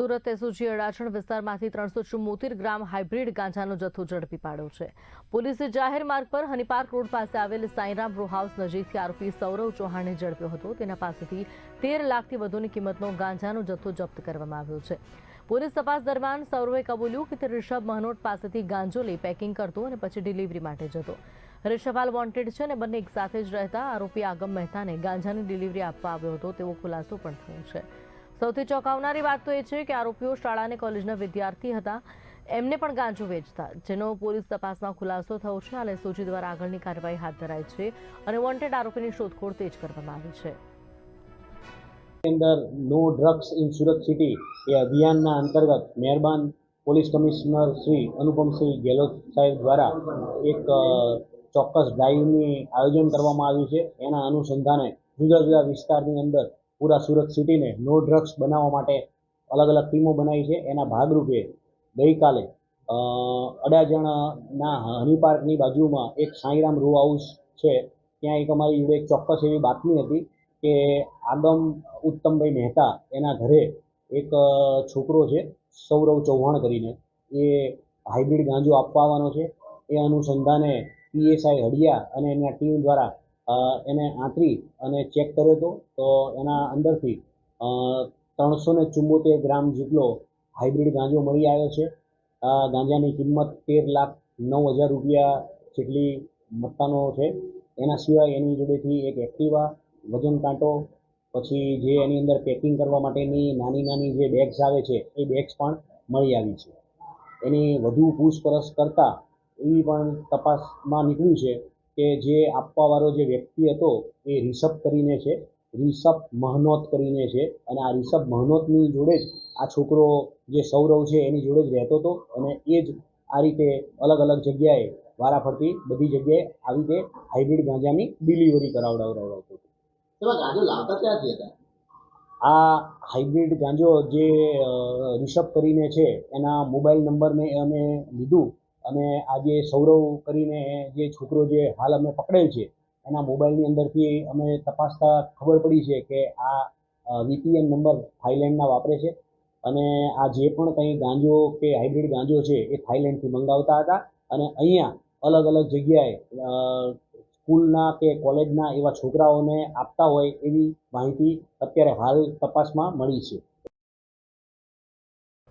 Surat SOG Adajan વિસ્તારમાંથી ત્રણસો ચુમ્મોતેર ગ્રામ હાઇબ્રિડ ગાંજાનો જથ્થો ઝડપી પાડ્યો છે. પોલીસે જાહેર માર્ગ પર હનીપાર્ક રોડ પાસે આવેલ સાંઈરામ રો હાઉસ નજીકથી આરોપી સૌરવ ચૌહાણને ઝડપ્યો હતો. તેના પાસેથી તેર લાખથી વધુની કિંમતનો ગાંજાનો જથ્થો જપ્ત કરવામાં આવ્યો છે. પોલીસ તપાસ દરમિયાન સૌરવે કબૂલ્યું કે તે રિષભ મહનોટ પાસેથી ગાંજો લઈ પેકિંગ કરતો અને પછી ડિલિવરી માટે જતો. રિષભ હાલ વોન્ટેડ છે અને બંને એક સાથે જ રહેતા આરોપી આગમ મહેતાને ગાંજાની ડિલિવરી આપવા આવ્યો હતો. તેવો ખુલાસો પણ થયો છે. સૌથી ચોંકાવનારી વાત તો એ છે કે આરોપીઓ શાળા અને કોલેજના વિદ્યાર્થી હતા. એમને પણ ગાંજો વેચતા. જેનો પોલીસ તપાસમાં ખુલાસો થયો છે અને સોજી દ્વારા આગળની કાર્યવાહી હાથ ધરાઈ છે અને વોન્ટેડ આરોપીની શોધખોળ તેજ કરવામાં આવી છે. અંદર no drugs in Surat city એ અભિયાનના અંતર્ગત મહેરબાન પોલીસ કમિશનર શ્રી અનુપમસિંહ ગેહલોત સાહેબ દ્વારા એક ચોક્કસ ડ્રાઈવની આયોજન કરવામાં આવ્યું છે. એના અનુસંધાને જુદા જુદા વિસ્તારની અંદર પૂરા સુરત સિટીને નો ડ્રગ્સ બનાવવા માટે અલગ અલગ ટીમો બનાવી છે. એના ભાગરૂપે ગઈકાલે અડાજણના હની પાર્કની બાજુમાં એક સાંઈરામ રૂ હાઉસ છે. ત્યાં એક અમારી જોડે એક ચોક્કસ એવી બાતમી હતી કે આગમ ઉત્તમભાઈ મહેતા એના ઘરે એક છોકરો છે, સૌરવ ચૌહાણ કરીને. એ હાઇબ્રિડ ગાંજો આપવા આવવાનો છે. એ અનુસંધાને પીએસઆઈ હડિયા અને એના ટીમ દ્વારા એને આંતરી અને ચેક કર્યો હતો, તો એના અંદરથી ત્રણસો ને ચુમ્મોતેર ગ્રામ જેટલો હાઇબ્રિડ ગાંજો મળી આવ્યો છે. આ ગાંજાની કિંમત તેર લાખ નવ હજાર રૂપિયા જેટલી મત્તાનો છે. એના સિવાય એની જોડેથી એક એક્ટિવા, વજન કાંટો, પછી જે એની અંદર પેકિંગ કરવા માટેની નાની નાની જે બેગ્સ આવે છે, એ બેગ્સ પણ મળી આવી છે. એની વધુ પૂછપરછ કરતાં એવી પણ તપાસમાં નીકળ્યું છે કે જે આપવાવાળો જે વ્યક્તિ હતો એ રિષભ કરીને છે. રિષભ મહનોત કરીને છે અને આ રિષભ મહનોતની જોડે જ આ છોકરો જે સૌરવ છે એની જોડે જ રહેતો હતો અને એ જ આ રીતે અલગ અલગ જગ્યાએ વારાફરતી બધી જગ્યાએ આવી રીતે હાઇબ્રિડ ગાંજાની ડિલિવરી કરાવડાવડાવતો હતો. ગાંજો લાવતા ક્યાંથી હતા? આ હાઇબ્રિડ ગાંજો જે રિષભ કરીને છે એના મોબાઈલ નંબર મેં અમે લીધું અને આ જે સૌરવ કરીને જે છોકરો જે હાલ અમે પકડેલ છે, એના મોબાઈલની અંદરથી અમે તપાસતા ખબર પડી છે કે આ વીપીએન નંબર થાઈલેન્ડના વાપરે છે. અને આ જે પણ કંઈ ગાંજો કે હાઇબ્રિડ ગાંજો છે એ થાઈલેન્ડથી મંગાવતા હતા. અને અહીંયા અલગ અલગ જગ્યાએ સ્કૂલના કે કોલેજના એવા છોકરાઓને આપતા હોય એવી માહિતી અત્યારે હાલ તપાસમાં મળી છે.